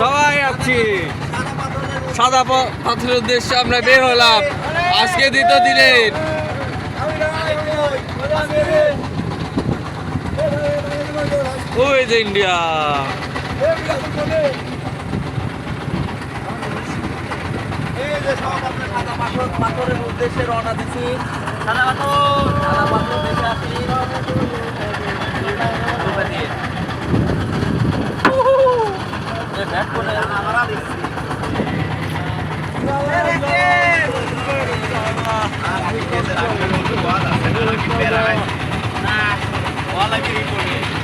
সবাই আছি। সাদা পাথরের উদ্দেশ্যে আমরা বের হলাম। আজকে দ্বিতীয় দিনের ওই ইন্ডিয়া। পাথরের উদ্দেশ্যে রওনা দিছি সাদা পাথর সাদা পাথর দেখে আসি ব্যাট করে আমরা দিচ্ছি না ওয়ালা কি করে